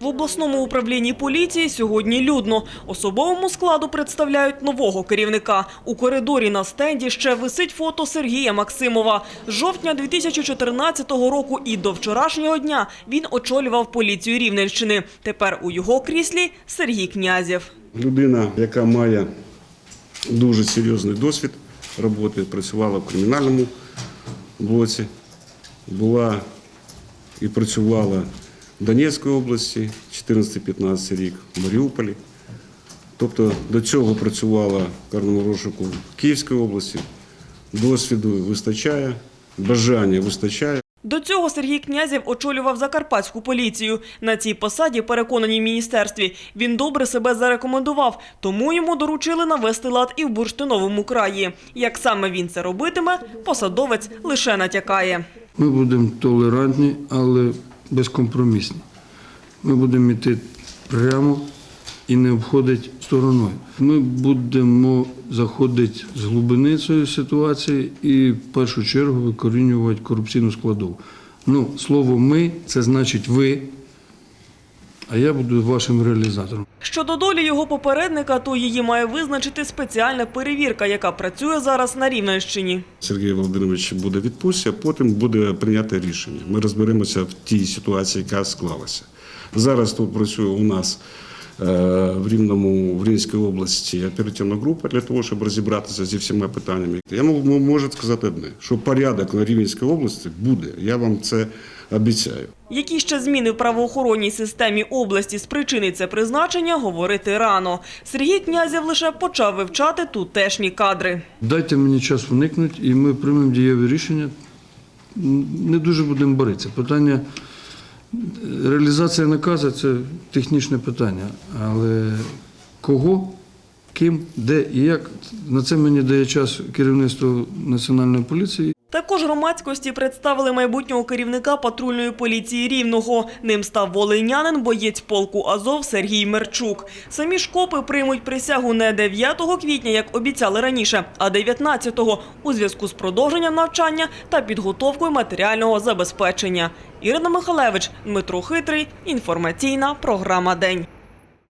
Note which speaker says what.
Speaker 1: В обласному управлінні поліції сьогодні людно. Особовому складу представляють нового керівника. У коридорі на стенді ще висить фото Сергія Максимова. З жовтня 2014 року і до вчорашнього дня він очолював поліцію Рівненщини. Тепер у його кріслі Сергій Князєв.
Speaker 2: Людина, яка має дуже серйозний досвід роботи, працювала в кримінальному блоці, була і працювала в Донецькій області 14-15 рік, в Маріуполі. Тобто до цього працювала в карному розшуку в Київській області. Досвіду вистачає, бажання вистачає.
Speaker 1: До цього Сергій Князєв очолював закарпатську поліцію. На цій посаді, переконані в міністерстві, він добре себе зарекомендував, тому йому доручили навести лад і в бурштиновому краї. Як саме він це робитиме, посадовець лише натякає.
Speaker 3: Ми будемо толерантні, але безкомпромісні. Ми будемо йти прямо і не обходити стороною. Ми будемо заходити з глибини цієї ситуації і в першу чергу викорінювати корупційну складову. Ну, слово ми це значить ви, а я буду вашим реалізатором.
Speaker 1: Щодо долі його попередника, то її має визначити спеціальна перевірка, яка працює зараз на Рівненщині.
Speaker 2: Сергій Володимирович буде відпустці, а потім буде прийняти рішення. Ми розберемося в тій ситуації, яка склалася. Зараз тут працює у нас в Рівному, в Рівненській області оперативна група для того, щоб розібратися зі всіма питаннями. Я можу сказати одне, що порядок на Рівненській області буде. Я вам це обіцяю.
Speaker 1: Які ще зміни в правоохоронній системі області спричинить це призначення, говорити рано. Сергій Князєв лише почав вивчати тутешні кадри.
Speaker 3: Дайте мені час вникнути, і ми приймемо дієві рішення. Не дуже будемо боротися. Питання е, реалізація наказу це технічне питання. Але кого, ким, де і як, на це мені дає час керівництво Національної поліції.
Speaker 1: Також громадськості представили майбутнього керівника патрульної поліції Рівного. Ним став волинянин, боєць полку Азов Сергій Мерчук. Самі ж копи приймуть присягу не 9 квітня, як обіцяли раніше, а 19-го у зв'язку з продовженням навчання та підготовкою матеріального забезпечення. Ірина Михалевич, Дмитро Хитрий. Інформаційна програма День.